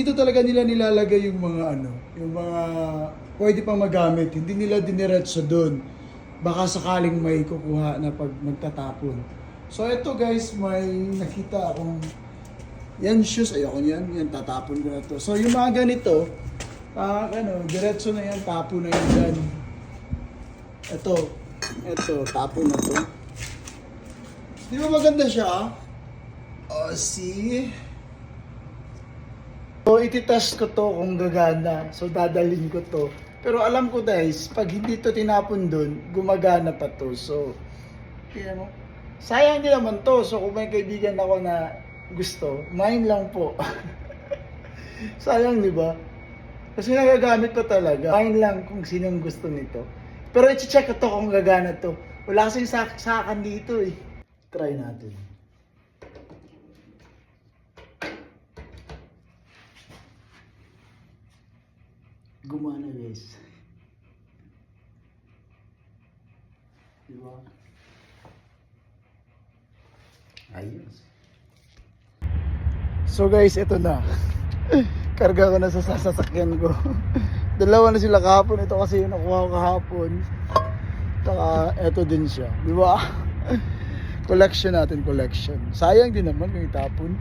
Dito talaga nila nilalagay yung mga ano, yung mga pwede pang magamit. Hindi nila diniretso doon. Baka sakaling may kukuha na pag magtatapon. So ito guys, may nakita akong yan shoes, ayoko yan, yan tatapon ko na to. So yung mga ganito, ah ano, diretso na yan, tapo na yan dyan. Ito, ito, tapo na to. Di ba maganda siya? Oh, see? So, ititest ko to kung gagana. So, dadalhin ko to. Pero alam ko guys, pag hindi to tinapon dun, gumagana pa to. So, tingnan mo. Sayang din naman to. So, kung may kaibigan ako na gusto, mine lang po. Sayang, di ba? Kasi nagagamit pa talaga. Mine lang kung sinong gusto nito. Pero i-check ko to kung gagana to. Wala kasing sak sakan dito eh. Try natin. Gumana guys. Diba? Ayos. So guys, ito na. Karga ko na sa sasakyan ko. Dalawa na sila kahapon. Ito kasi yung nakuha ko kahapon. Taka, ito din siya. Di ba? collection natin, collection. Sayang din naman kung itapon.